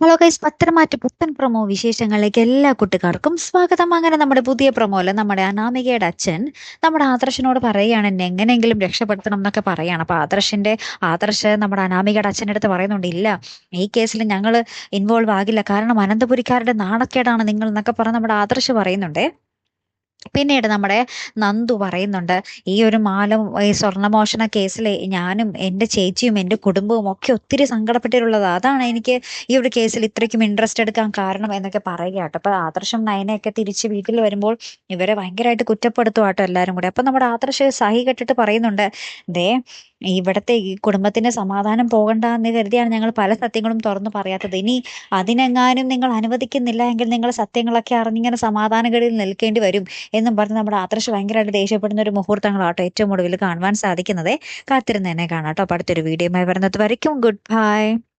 Hello guys പത്തനംമാറ്റ പുത്തൻ promo വിശേഷങ്ങളിലേക്ക് എല്ലാ കുട്ടികാർക്കും സ്വാഗതം. അങ്ങനെ നമ്മുടെ പുതിയ പ്രൊമോയിൽ നമ്മുടെ അനാമികയുടെ അച്ഛൻ നമ്മുടെ ആദർശനോട് പറയുകയാണ് എന്നെ എങ്ങനെയെങ്കിലും രക്ഷപ്പെടുത്തണം എന്നൊക്കെ പറയാണ്. അപ്പൊ ആദർശന്റെ ആദർശ് നമ്മുടെ അനാമികയുടെ അച്ഛന്റെ അടുത്ത് പറയുന്നുണ്ട് ഇല്ല ഈ കേസിൽ ഞങ്ങൾ ഇൻവോൾവ് ആകില്ല. കാരണം അനന്തപുരിക്കാരുടെ നാണക്കേടാണ് നിങ്ങൾ എന്നൊക്കെ പറഞ്ഞ് നമ്മുടെ ആദർശ് പറയുന്നുണ്ട്. പിന്നീട് നമ്മുടെ നന്ദു പറയുന്നുണ്ട് ഈ ഒരു മാല ഈ സ്വർണമോഷണ കേസിൽ ഞാനും എന്റെ ചേച്ചിയും എന്റെ കുടുംബവും ഒക്കെ ഒത്തിരി സങ്കടപ്പെട്ടിട്ടുള്ളത്. അതാണ് എനിക്ക് ഈ ഒരു കേസിൽ ഇത്രയ്ക്കും ഇൻട്രസ്റ്റ് എടുക്കാൻ കാരണം എന്നൊക്കെ പറയുക കേട്ടോ അപ്പോൾ ആദർശം നയനയൊക്കെ തിരിച്ച് വീട്ടിൽ വരുമ്പോൾ ഇവരെ ഭയങ്കരമായിട്ട് കുറ്റപ്പെടുത്തുവാട്ടോ എല്ലാവരും കൂടെ. അപ്പം നമ്മുടെ ആദർശ് സഹി കെട്ടിട്ട് പറയുന്നുണ്ട് ദേ ഇവിടുത്തെ ഈ കുടുംബത്തിന്റെ സമാധാനം പോകണ്ട എന്ന് കരുതിയാണ് ഞങ്ങൾ പല സത്യങ്ങളും തുറന്നു പറയാത്തത്. ഇനി അതിനെങ്ങാനും നിങ്ങൾ അനുവദിക്കുന്നില്ല എങ്കിൽ നിങ്ങൾ സത്യങ്ങളൊക്കെ അറിഞ്ഞിങ്ങനെ സമാധാനഗതിയിൽ നിൽക്കേണ്ടി വരും എന്നും പറഞ്ഞ് നമ്മുടെ ആദർശ് ഭയങ്കരമായിട്ട് ദേഷ്യപ്പെടുന്ന ഒരു മുഹൂർത്തങ്ങളാട്ടോ ഏറ്റവും ഒടുവിൽ കാണുവാൻ സാധിക്കുന്നത്. കാത്തിരുന്ന് തന്നെ കാണാം കേട്ടോ. അടുത്തൊരു വീഡിയോയുമായി വരുന്നത് വരയ്ക്കും. Good bye